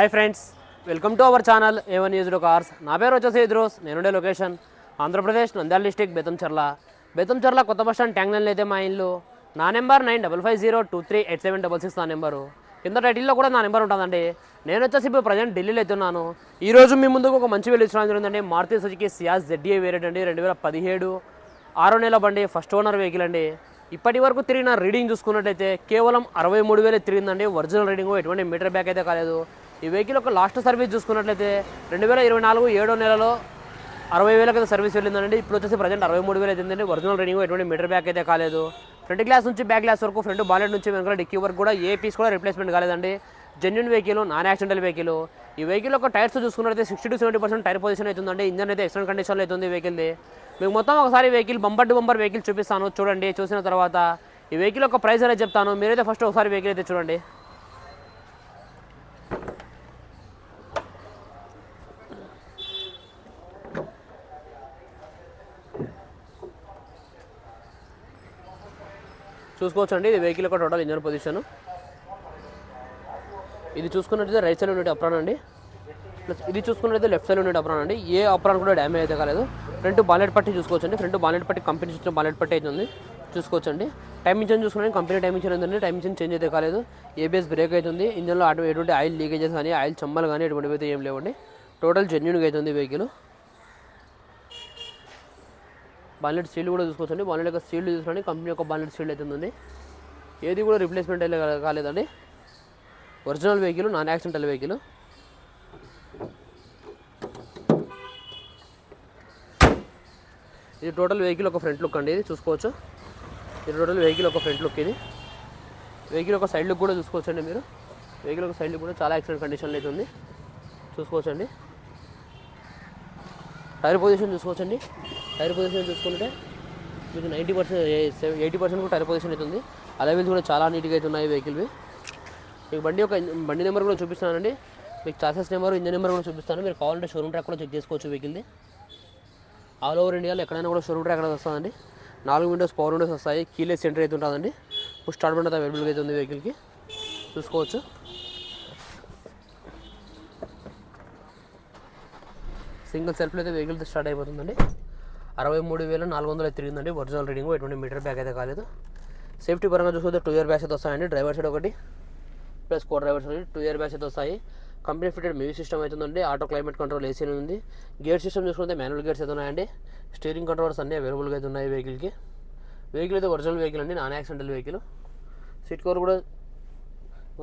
Hi friends welcome to our channel A one news cars నా పేరు వచ్చేసి ఇద్రోస్. నేనుండే లొకేషన్. ఆంధ్రప్రదేశ్ నంద్యాల డిస్టిక్ బెతంచర్ల బెతంచర్ల కొత్త బస్ స్టాండ్ ట్యాంక్ లైన్ అయితే మా ఇల్లు. నా number nine double five zero two three eight seven double six నా నెంబరు. కింద టైటిల్లో కూడా నా నెంబర్ ఉంటుందండి. నేను వచ్చేసి ఇప్పుడు ప్రజెంట్ ఢిల్లీలో అవుతున్నాను ఈరోజు మీ ముందుకు ఒక మంచి వెళ్ళి ఇచ్చిన జరిగిందండి Maruti Suzuki Ciaz ZDI variant అండి. రెండు వేల పదిహేడు ఆరో నెల బండి ఫస్ట్ ఓనర్ వెహికల్ అండి. ఇప్పటి వరకు తిరిగిన రీడింగ్ చూసుకున్నట్లయితే కేవలం అరవై మూడు వేలు తిరిగిందండి. ఒరిజినల్ రీడింగ్ ఎటువంటి మీటర్ బ్యాక్ అయితే కాలేదు. ఈ వెహికల్ ఒక లాస్ట్ సర్వీస్ చూసుకున్నట్లయితే రెండు వేల ఇరవై నాలుగు ఏడో నెలలో అరవై వేలకు అయితే సర్వీస్ వెళ్ళిందండి. ఇప్పుడు వచ్చేసి ప్రజెంట్ అరవై మూడు వేలు అయితే ఒరిజినల్ రీడింగ్ ఎటువంటి మీటర్ బ్యాక్ అయితే కాలేదు. ఫ్రంట్ గ్లాస్ నుంచి బ్యాక్ గ్లాస్ వరకు ఫ్రంట్ బాలెట్ నుంచి వెనకాల డిక్కీ వరకు కూడా ఏ పీస్ కూడా రిప్లేస్మెంట్ కాలేదండి. Genuine vehicle non accidental vehicle. ఈ వెహికల్ ఒక టైర్స్ చూసుకున్నట్లయితే sixty to seventy percent tyre position అవుతుందండి. ఇంజన్ అయితే ఎక్సలెంట్ కండిషన్లో అవుతుంది వెహికల్ది. మీకు మొత్తం ఒకసారి vehicle bumper to bumper vehicle చూపిస్తాను. చూడండి చూసిన తర్వాత ఈ వెహికల్ ఒక ప్రైస్ అనేది చెప్తాను. మీరైతే ఫస్ట్ ఒకసారి వెహికల్ అయితే చూడండి. చూసుకోవచ్చు అండి ఇది వెహికల్ యొక్క టోటల్ ఇంజన్ పొజిషన్ ఇది చూసుకున్నట్టయితే రైట్ సైడ్ ఉండే అప్రాన్ అండి. ప్లస్ ఇది చూసుకున్నట్టయితే లెఫ్ట్ సైడ్ ఉండే అప్రాన్ అండి. ఏ అప్రాన్ కూడా డ్యామేజ్ అయితే కాలేదు. ఫ్రంట్ బాలెట్ పట్టి చూసుకోవచ్చు అండి ఫ్రంట్ బాలెట్ పట్టి కంపెనీ ఇచ్చిన బాలెట్ పట్టి అయితే ఉంది చూసుకోవచ్చు అండి టైం ఇంజన్ చూసుకుంటే కంపెనీ టైం ఇంజన్ ఏంటంటే టైం చేంజ్ అయితే కాలేదు. ఏబిఎస్ బ్రేక్ అవుతుంది. ఇంజన్లో అటు ఎటువంటి ఆయిల్ లీకేజెస్ కానీ ఆయిల్ చమ్మలు కానీ ఎటువంటివి అయితే ఏం లేవండి. టోటల్ జెన్యున్గా అవుతుంది వెహికల్ బాలెట్ సీల్ కూడా చూసుకోవచ్చండి. బాలెట్ యొక్క సీల్ చూసుకోండి. కంపెనీ యొక్క బాలెట్ సీల్ అయితే ఉంది ఏది కూడా రిప్లేస్మెంట్ అయితే కాలేదండి. Original vehicle non accidental vehicle ఇది టోటల్ వెహికల్ ఒక ఫ్రంట్ లుక్ అండి. ఇది చూసుకోవచ్చు. ఇది టోటల్ వెహికల్ ఒక ఫ్రంట్ లుక్ ఇది. వెహికల్ ఒక సైడ్ లుక్ కూడా చూసుకోవచ్చండి మీరు. వెహికల్ ఒక సైడ్ లుక్ కూడా చాలా యాక్సిడెంట్ కండిషన్లో అయితే ఉంది. చూసుకోవచ్చండి. టైర్ పొజిషన్ చూసుకోవచ్చండి. టైర్ పొజిషన్ చూసుకుంటే మీకు నైంటీ పర్సెంట్ ఎయిటీ పర్సెంట్ కూడా టైర్ పొజిషన్ అవుతుంది. అలవెల్స్ కూడా చాలా నీట్గా అయితే ఉన్నాయి వెహికల్వి మీకు బండి ఒక బండి నెంబర్ కూడా చూపిస్తానండి మీకు చాసెస్ నెంబర్ ఇంజన్ నెంబర్ కూడా చూపిస్తాను. మీరు కావాలంటే షోరూమ్ ట్రాక్ కూడా చెక్ చేసుకోవచ్చు వెహికల్ది ఆల్ ఓవర్ ఇండియాలో ఎక్కడైనా కూడా షోరూమ్ ట్రాక్ అనేది వస్తుందండి. నాలుగు విండోస్ పవర్ విండోస్ వస్తాయి. కీలెస్ సెంటర్ అయితే ఉంటుందండి. ఇప్పుడు స్టార్ట్ బండి అవైలబుల్గా అయితే ఉంది వెహికల్కి చూసుకోవచ్చు. సింగిల్ సెల్ఫ్లో అయితే వెహికల్ స్టార్ట్ అయిపోతుందండి. అరవై మూడు వేల నాలుగు వందలు తిరిగిందండి. ఒరిజినల్ రీడింగ్ ఎటువంటి మీటర్ బ్యాక్ అయితే కాలేదు. సేఫ్టీ పరంగా చూసుకుంటే టూ ఇయర్ బ్యాగ్స్ అయితే వస్తాయండి. డ్రైవర్ సైడ్ ఒకటి plus co driver side two air bags అయితే వస్తాయి. కంపెనీ ఫిటెడ్ మ్యూజిక్ సిస్టమ్ అవుతుందండి. ఆటో క్లైమేట్ కంట్రోల్ ఏసీ ఉంది. గేర్ సిస్టమ్ చూసుకుంటే మాన్యువల్ గేర్స్ అయితే ఉన్నాయండి. స్టీరింగ్ కంట్రోల్స్ అన్నీ అవైలబుల్గా అయితే ఉన్నాయి వెహికల్కి వెహికల్ అయితే ఒరిజినల్ వెహికల్ అండి. Non accidental vehicle seat cover కూడా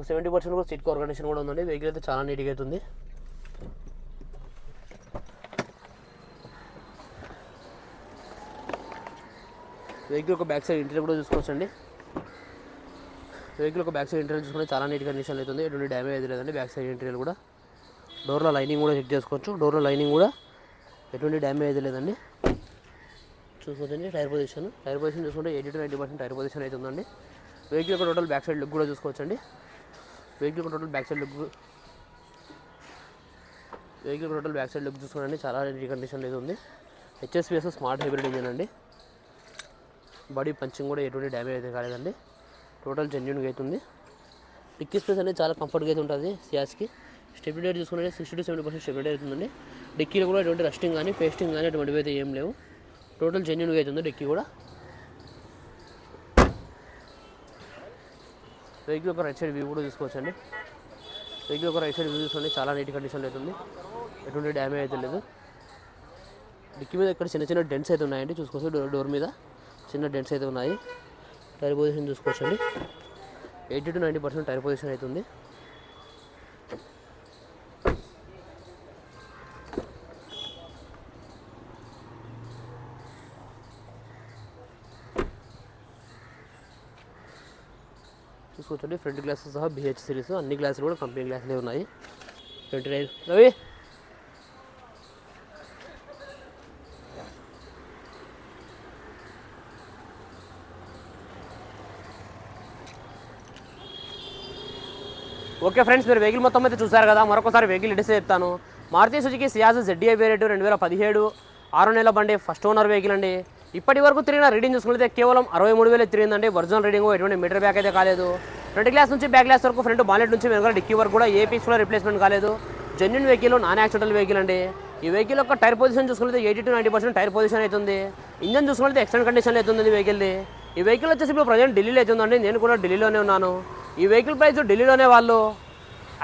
సెవెంటీ పర్సెంట్ కూడా సీట్ కవర్ కండిషన్ కూడా ఉందండి. వెహికల్ అయితే చాలా నీట్గా అవుతుంది వెహికల్ ఒక బ్యాక్ సైడ్ ఇంటీరియర్ కూడా చూసుకోవచ్చండి. వెహికల్ ఒక బ్యాక్ సైడ్ ఇంటీరియర్ చూసుకుంటే చాలా నీట్ కండిషన్ అవుతుంది ఎటువంటి డ్యామేజ్ అయితే లేదండి. బ్యాక్ సైడ్ ఇంటీరియర్ కూడా. డోర్లో లైనింగ్ కూడా చెక్ చేసుకోవచ్చు. డోర్లో లైనింగ్ కూడా ఎటువంటి డ్యామేజ్ అయితే లేదండి. చూసుకోవచ్చండి. టైర్ పొజిషన్ టైర్ పొజిషన్ చూసుకుంటే eighty to ninety percent tyre position అయితే ఉందండి. వెహికల్ ఒక టోటల్ బ్యాక్ సైడ్ లుక్ కూడా చూసుకోవచ్చండి. వెహికల్ ఒక total back side look vehicle total back side look చూసుకోండి చాలా నీట్ కండిషన్ అయితే ఉంది. హెచ్ఎస్పిఎస్ స్మార్ట్ హైబ్రిడ్ ఇంజన్ అండి. బాడీ పంచింగ్ కూడా ఎటువంటి డ్యామేజ్ అయితే కాలేదండి. టోటల్ జెన్యున్గా అవుతుంది డిక్కీ స్పేస్ అనేది చాలా కంఫర్ట్గా అయితే ఉంటుంది సియాస్కి స్టెబిలిటీ చూసుకుంటే sixty to seventy percent stability అవుతుందండి డిక్కీలో కూడా ఎటువంటి రస్టింగ్ కానీ పేస్టింగ్ కానీ అటువంటివి అయితే ఏం లేవు. టోటల్ జెన్యున్గా అవుతుంది డిక్కీ కూడా. వెహికల్ ఒక రైట్ సైడ్ వ్యూ కూడా తీసుకోవచ్చండి. వెహికల్ ఒక రైట్ సైడ్ వ్యూ చూసుకోండి చాలా నీట్ కండిషన్లో అవుతుంది ఎటువంటి డ్యామేజ్ అయితే లేదు. డిక్కీ మీద ఇక్కడ చిన్న చిన్న డెంట్స్ అయితే ఉన్నాయండి. చూసుకోవచ్చు డోర్ మీద. చిన్న డెంట్స్ అయితే ఉన్నాయి. టైర్ పొజిషన్ చూసుకోవచ్చండి. Eighty to ninety percent tyre position అవుతుంది చూసుకోవచ్చండి. ఫ్రంట్ గ్లాసెస్ సహా బిహెచ్ సిరీస్ అన్ని గ్లాసులు కూడా కంపెనీ గ్లాసులే ఉన్నాయి. Twenty nine Ravi! Okay friends మీరు వెహికల్ మొత్తం అయితే చూసారు కదా మరొకసారి వెహికల్ డీటెయిల్స్ చెప్తాను. Maruti Suzuki Ciaz ZDI variant రెండు వేల పదిహేడు ఆరు నెలల బండి ఫస్ట్ ఓనర్ వెహికల్ అండి. ఇప్పటి వరకు తిరిగిన రీడింగ్ చూసుకుంటే కేవలం అరవై మూడు వేలు తిరిగిందండి. ఒరిజినల్ రీడింగ్ ఎటువంటి మీటర్ బ్యాక్ అయితే కాలేదు. ఫ్రంట్ గ్లాస్ నుంచి బ్యాక్ గ్లాస్ వరకు ఫ్రంట్ బాలెట్ నుంచి వెనుక డిక్కీ వరకు కూడా ఏ పీస్ కూడా రిప్లేస్మెంట్ కాలేదు. Genuine vehicle non accidental vehicle అండి. ఈ వెహికల్ యొక్క టైర్ పొజిషన్ చూసుకుంటే eighty to ninety percent tyre position అవుతుంది. ఇంజన్ చూసుకుంటే ఎక్స్టెంట్ కండిషన్ అవుతుంది ఈ వెహికల్ది ఈ వెహికల్ వచ్చేసి ఇప్పుడు ప్రజెంట్ ఢిల్లీలో అవుతుందండి నేను కూడా ఢిల్లీలోనే ఉన్నాను. ఈ వెహికల్ ప్రైస్ ఢిల్లీలోనే వాళ్ళు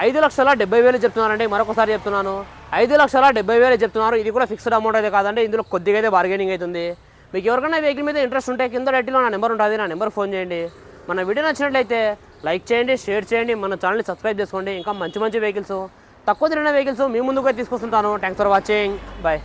ఐదు లక్షల డెబ్బై వేలు చెప్తున్నారండి. మరొకసారి చెప్తున్నాను. ఐదు లక్షల డెబ్బై వేలు చెప్తున్నారు. ఇది కూడా ఫిక్స్డ్ అమౌంట్ అయితే కాదండి. ఇందులో కొద్దిగా అయితే బార్గెనింగ్ అవుతుంది. మీకు ఎవరికైనా వెహికల్ మీద ఇంట్రెస్ట్ ఉంటే కింద రెడ్డిలో నా నెంబర్ ఉంటుంది. నా నెంబర్ ఫోన్ చేయండి. మన వీడియో నచ్చినట్లయితే లైక్ చేయండి షేర్ చేయండి. మన ఛానల్ని సబ్స్క్రైబ్ చేసుకోండి. ఇంకా మంచి మంచి వెహికల్స్ తక్కువ తిరిగిన వెహికల్స్ మీ ముందుగా తీసుకొస్తుంటాను. Thanks for watching bye